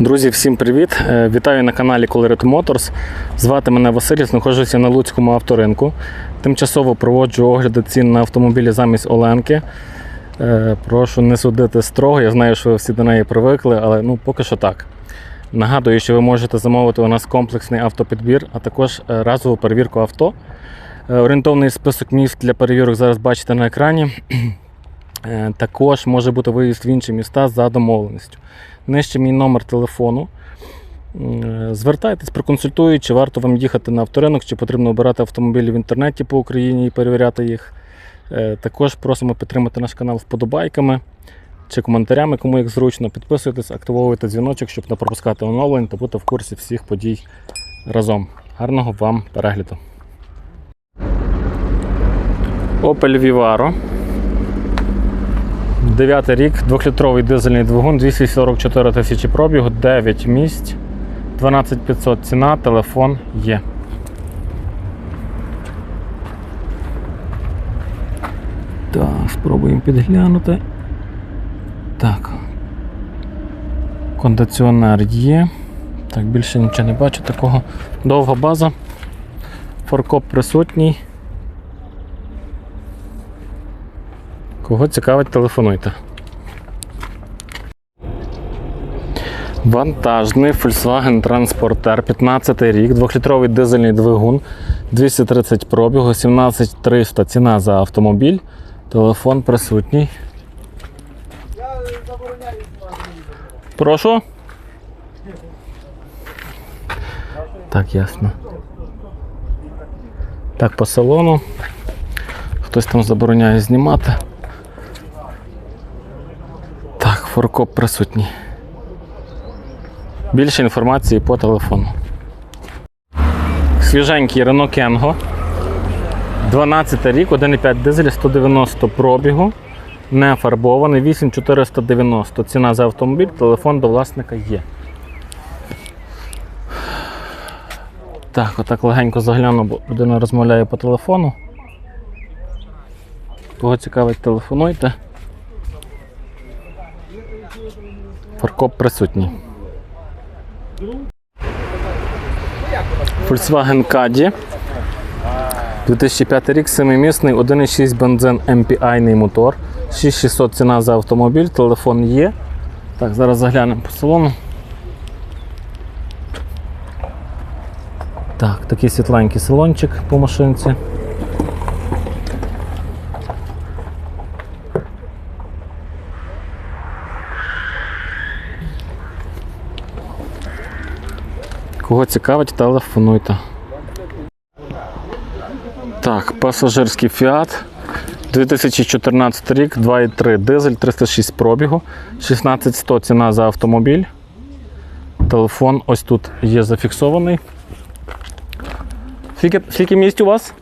Друзі, всім привіт! Е, Вітаю на каналі Colored Motors. Звати мене Василь, знаходжуся на Луцькому авторинку. Тимчасово проводжу огляди цін на автомобілі замість Оленки. Е, Прошу не судити строго. Я знаю, що ви всі до неї привикли, але ну поки що так. Нагадую, що ви можете замовити у нас комплексний автопідбір, а також е, разову перевірку авто. Орієнтовний список міст для перевірок зараз бачите на екрані. Е, Також може бути виїзд в інші міста за домовленістю. Нижче мій номер телефону. Е, Звертайтесь, проконсультують, чи варто вам їхати на авторинок, чи потрібно обирати автомобілі в інтернеті по Україні і перевіряти їх. Е, Також просимо підтримати наш канал вподобайками чи коментарями, кому як зручно. Підписуйтесь, активовуйте дзвіночок, щоб не пропускати оновлень та бути в курсі всіх подій разом. Гарного вам перегляду. Opel Vivaro. Дев'ятий рік, двохлітровий дизельний двигун, 244 тисячі пробігу, 9 місць, 12500 ціна, телефон є. Так, спробуємо підглянути. Так. Кондиціонер є. Так, більше нічого не бачу такого. Довга база. Форкоп присутній. Кого цікавить, телефонуйте. Вантажний Volkswagen Transporter 15 рік, 2-літровий дизельний двигун, 230 пробігу, 17300 ціна за автомобіль. Телефон присутній. Прошу. Так, ясно. Так, по салону. Хтось там забороняє знімати. Форкоп присутній. Більше інформації по телефону. Свіженький Renault Kengo. 12 рік, 1,5 дизель, 190 пробігу. Не фарбований, 8490. Ціна за автомобіль, телефон до власника є. Так, отак легенько загляну, бо людина розмовляє по телефону. Кого цікавить, телефонуйте. Фаркоп присутній. Volkswagen Caddy. 2005 рік, 7-місний, 1,6 бензин MPI мотор. 6600 ціна за автомобіль, телефон є. Так, зараз заглянемо по салону. Так, такий світленький салончик по машинці. Кого цікавить, телефонуйте. Так, пасажирський Fiat. 2014 рік, 2,3 дизель, 306 пробігу, 16100 ціна за автомобіль. Телефон ось тут є зафіксований. Скільки, скільки місць у вас?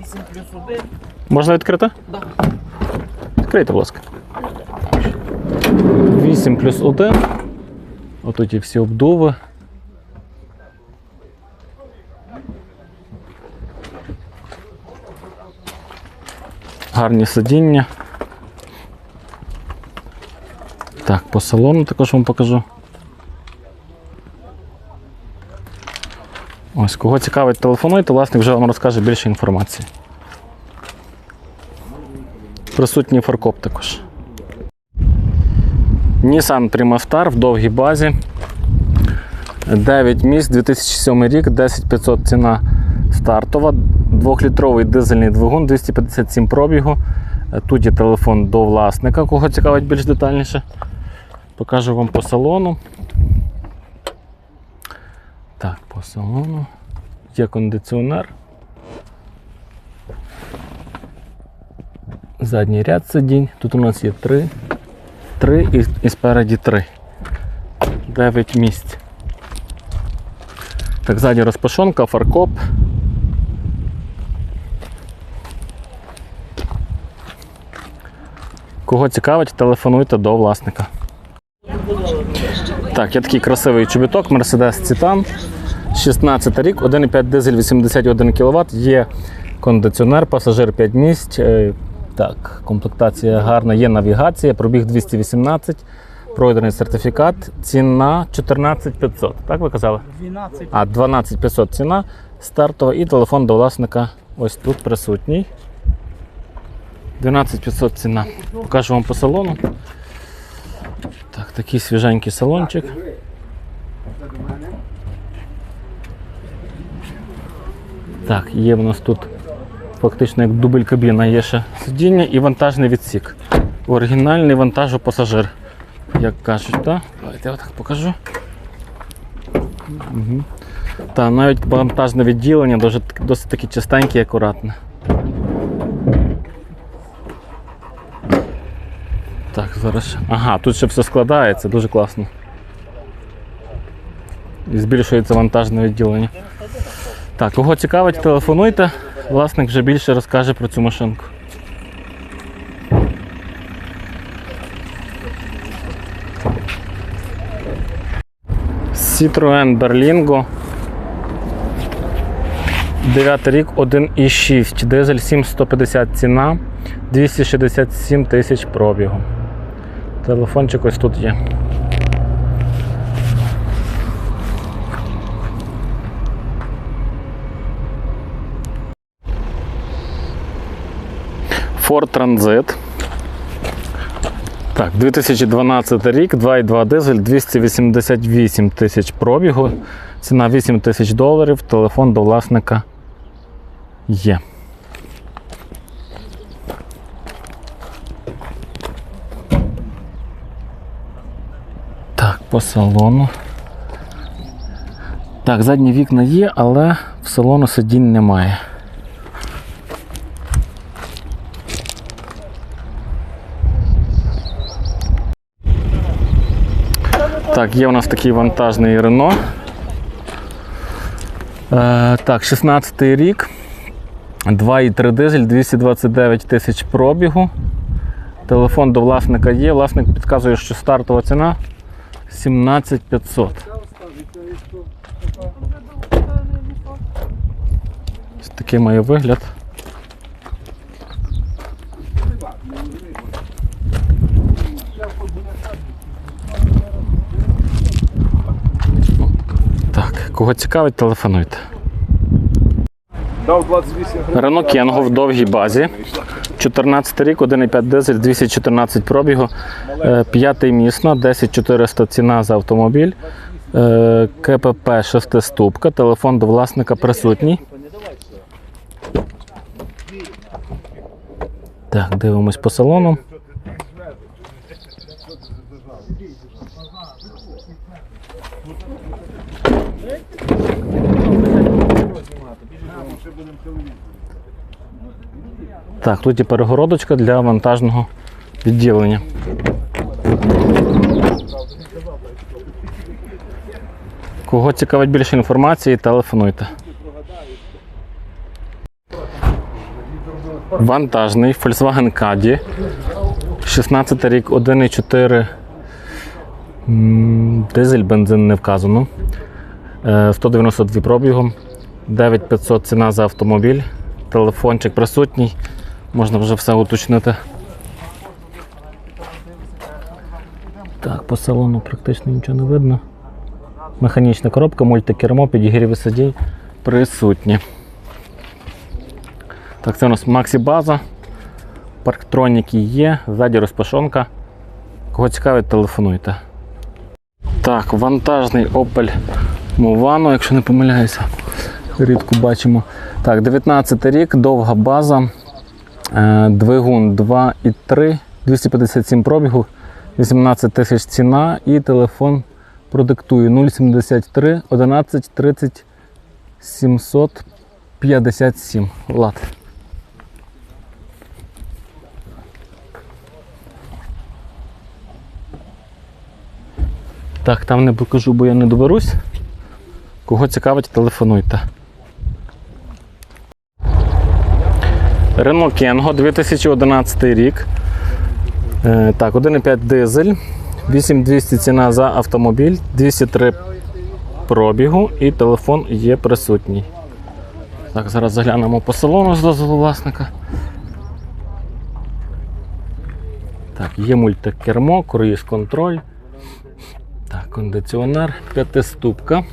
8 плюс 1. Можна відкрити? Да. Відкрийте, будь ласка. 8 плюс 1. Отут є всі обдуви. Гарні сидіння. Так, по салону також вам покажу. Ось, кого цікавить, телефонуйте, власник вже вам розкаже більше інформації. Присутній фаркоп також. Nissan Primastar в довгій базі. 9 місць, 2007 рік, 10500 ціна стартова. 2-літровий дизельний двигун, 257 пробігу. Е, Тут є телефон до власника, кого цікавить більш детальніше. Покажу вам по салону. Так, по салону. Є кондиціонер. Задній ряд сидінь. Тут у нас є 3, 3 і, і спереді 3. 9 місць. Так, ззаді розпашонка, фаркоп. Кого цікавить, телефонуйте до власника. Так, є такий красивий чобіток Mercedes Titan. 16 рік, 1,5 дизель 81 кВт, є кондиціонер, пасажир 5 місць. Е, Так, комплектація гарна, є навігація, пробіг 218, пройдений сертифікат. Ціна 14500. Так ви казали? 12. А, 12500 ціна стартова і телефон до власника ось тут присутній. 12500 ціна. Покажу вам по салону. Так, такий свіженький салончик. Так, є в нас тут фактично як дубль кабіна, є ще сидіння і вантажний відсік. Оригінальний вантажопасажир, як кажуть, так? Давайте я отак покажу. Угу. Та навіть вантажне відділення досить, таки чистеньке і акуратне. Зараз. Ага, тут ще все складається, дуже класно. І збільшується вантажне відділення. Так, кого цікавить, телефонуйте. Власник вже більше розкаже про цю машинку. Citroen Berlingo. 9 рік 1,6. Дизель 7150 ціна. 267 тисяч пробігу. Телефончик ось тут є. Ford Transit. Так, 2012 рік, 2,2 дизель, 288 тисяч пробігу, ціна 8 тисяч доларів, телефон до власника є. Так, по салону. Так, задні вікна є, але в салону сидінь немає. Так, є у нас такий вантажний Рено. Е, так, 16 рік. 2,3 дизель, 229 тисяч пробігу. Телефон до власника є. Власник підказує, що стартова ціна 17500. Ось такий має вигляд. Так, кого цікавить, телефонуйте. 28 Кенго в довгій базі. 14 рік, 1,5 дизель, 214 пробігу, е, п'ятий місно, 10400 ціна за автомобіль, е, КПП 6-ступка, телефон до власника присутній. Так, дивимось по салону. Так, тут є перегородочка для вантажного відділення. Кого цікавить більше інформації, телефонуйте. Вантажний Volkswagen Caddy. 16 рік, 1,4 дизель, бензин не вказано. Е, 192 пробігом, 9500 ціна за автомобіль. Телефончик присутній, можна вже все уточнити. Так, по салону практично нічого не видно. Механічна коробка, мультикермо, підігріви сидінь присутні. Так, це у нас Максі база. Парктроніки є, ззаді розпашонка. Кого цікавить, телефонуйте. Так, вантажний Opel Movano, якщо не помиляюся. Рідко бачимо. Так, 19 рік, довга база. Е, Двигун 2,3, 257 пробігу, 18 тисяч ціна і телефон продиктую 073 11 30 757. Влад. Так, там не покажу, бо я не доберусь. Кого цікавить, телефонуйте. Renault Kengo 2011 рік. Е, так, 1,5 дизель. 8200 ціна за автомобіль, 203 пробігу і телефон є присутній. Так, зараз заглянемо по салону з дозволу власника. Так, є мультикермо, круїз контроль, Кондиціонер, п'ятиступка.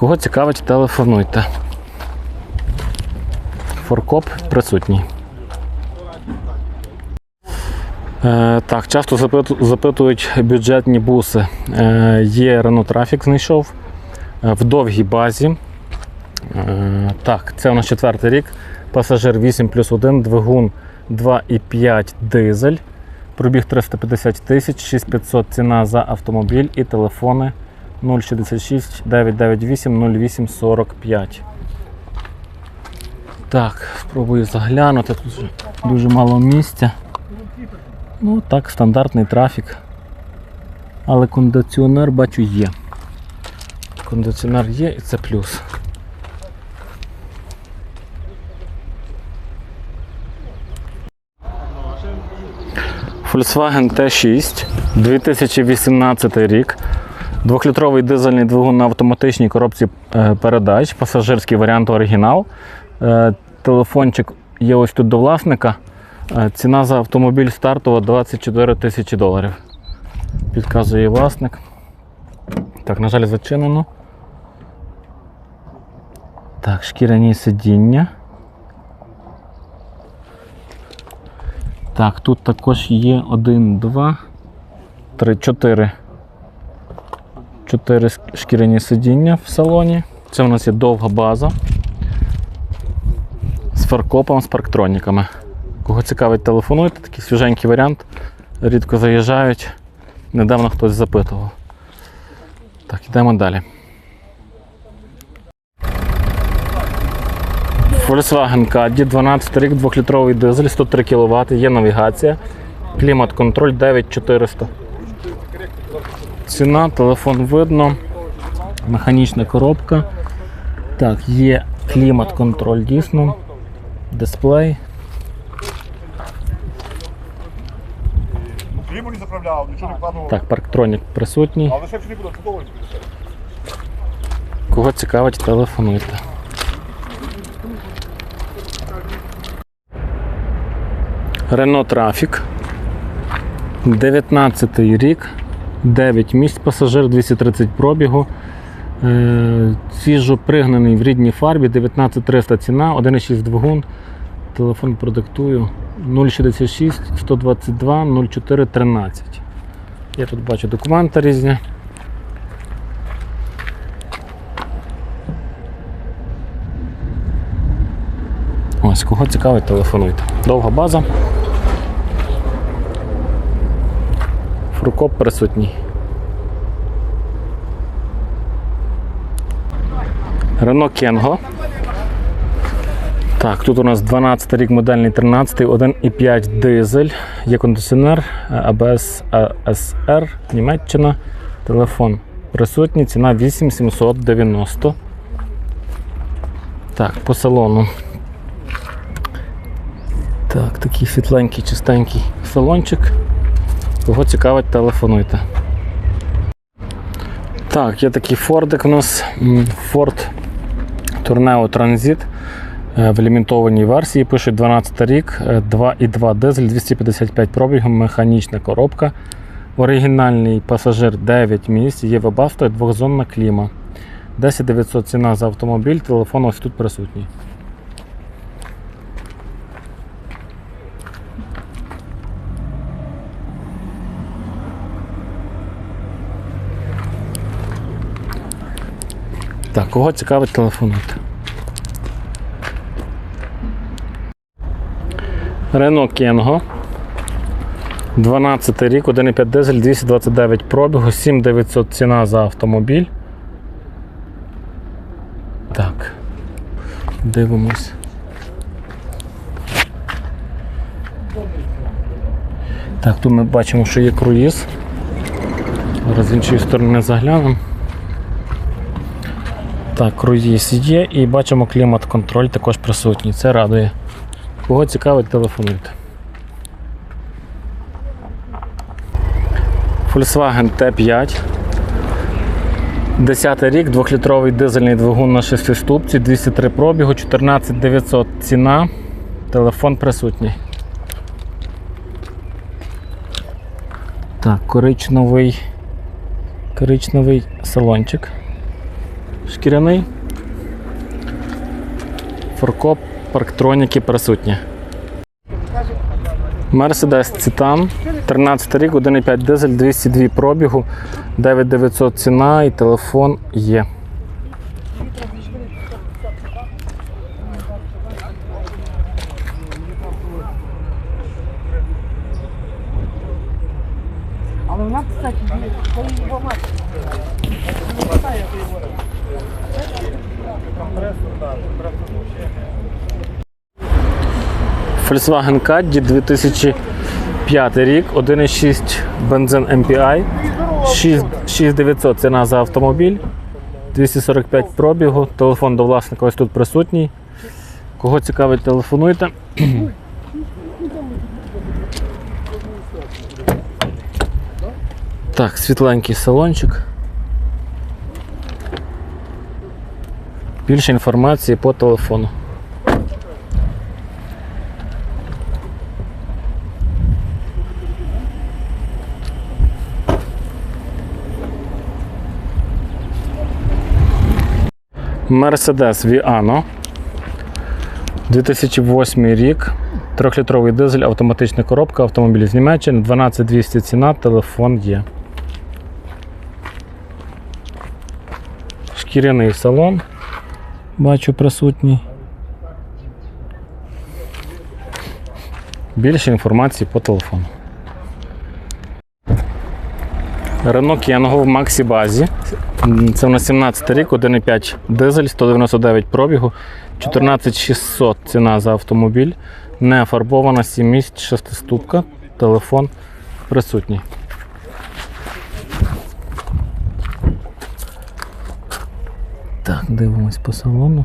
Кого цікавить, телефонуйте. Форкоп присутній. Е, так, часто запитують бюджетні буси. Е, є Renault Traffic знайшов е, в довгій базі. Е, так, це у нас четвертий рік. Пасажир 8 плюс 1, двигун 2,5 дизель. Пробіг 350 тисяч, 6500 ціна за автомобіль і телефони 066 998 08 45. Так, спробую заглянути. Тут дуже мало місця. Ну так, стандартний трафік. Але кондиціонер бачу є. Кондиціонер є і це плюс. Volkswagen T6, 2018 рік. Двохлітровий дизельний двигун на автоматичній коробці е, передач, пасажирський варіант оригінал. Е, Телефончик є ось тут до власника. Е, Ціна за автомобіль стартова 24 тисячі доларів. Підказує власник. Так, на жаль, зачинено. Так, шкіряні сидіння. Так, тут також є один, два, три, чотири. Чотири шкіряні сидіння в салоні. Це у нас є довга база. З фаркопом, з парктроніками. Кого цікавить, телефонуйте, такий свіженький варіант. Рідко заїжджають. Недавно хтось запитував. Так, йдемо далі. Volkswagen Caddy, 12 рік, 2-літровий дизель, 103 кВт, є навігація, клімат-контроль 9400. Ціна, телефон видно, механічна коробка. Так, є клімат-контроль дійсно, дисплей. Так, парктронік присутній. Але ще не буде чудово. Кого цікавить, телефонуйте. Renault Traffic. 19 рік, 9 місць пасажир, 230 пробігу. Е, Свіжо пригнаний в рідній фарбі, 19300 ціна, 1,6 двигун. Телефон продиктую 066 122 04 13. Я тут бачу документи різні. Ось, кого цікавить, телефонуйте. Довга база. Фрукоп присутній. Рено Кенго. Так, тут у нас 12 рік модельний 13, 1,5 дизель, є кондиціонер, ABS ASR, Німеччина, телефон присутній, ціна 8790. Так, по салону. Так, такий світленький, чистенький салончик. Кого цікавить, телефонуйте. Так, є такий фордик у нас. Ford Tourneo Transit е, в лімітованій версії. Пишуть 12 рік, е, 2,2 дизель, 255 пробігів, механічна коробка. Оригінальний пасажир 9 місць, є вебавто і двохзонна кліма. 10 900 ціна за автомобіль, телефон ось тут присутній. Так, кого цікавить, телефонуйте. Рено Кенго. 12 рік, 1,5 дизель, 229 пробігу, 7900 ціна за автомобіль. Так. Дивимось. Так, тут ми бачимо, що є круїз. Зараз з іншої сторони заглянемо. Так, круїз є і бачимо клімат-контроль також присутній. Це радує. Кого цікавить, телефонуйте. Volkswagen T5. Десятий рік, двохлітровий дизельний двигун на шестиступці, 203 пробігу, 14 900 ціна. Телефон присутній. Так, коричневий. Коричневий салончик. Шкіряний. Форкоп, парктроніки присутні. Mercedes Citan, 13 рік, 1,5 дизель, 202 пробігу, 9900 ціна і телефон є. Volkswagen Caddy 2005 рік, 1,6 бензин MPI, 6900 ціна за автомобіль, 245 пробігу, телефон до власника ось тут присутній. Кого цікавить, телефонуйте. Так, світленький салончик. Більше інформації по телефону. Mercedes Viano. 2008 рік. Трьохлітровий дизель, автоматична коробка, автомобіль з Німеччини, 12200 ціна, телефон є. Шкіряний салон. Бачу присутній. Більше інформації по телефону. Renault Kangoo в Максі Базі. Це у нас 17 рік, 1,5 дизель, 199 пробігу, 14600 ціна за автомобіль. Не фарбована, 7 місць, 6 телефон присутній. Так, дивимось по салону.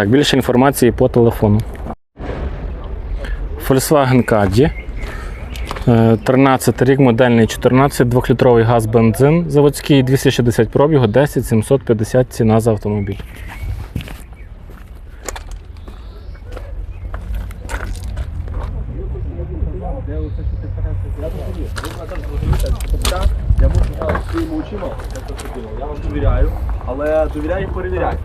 Так, більше інформації по телефону. Volkswagen Caddy. Е, 13 рік, модельний 14, 2-літровий газ бензин заводський, 260 пробігу, 10 750 ціна за автомобіль. Я можу своїми очима. Я вам довіряю, але довіряю і перевіряю.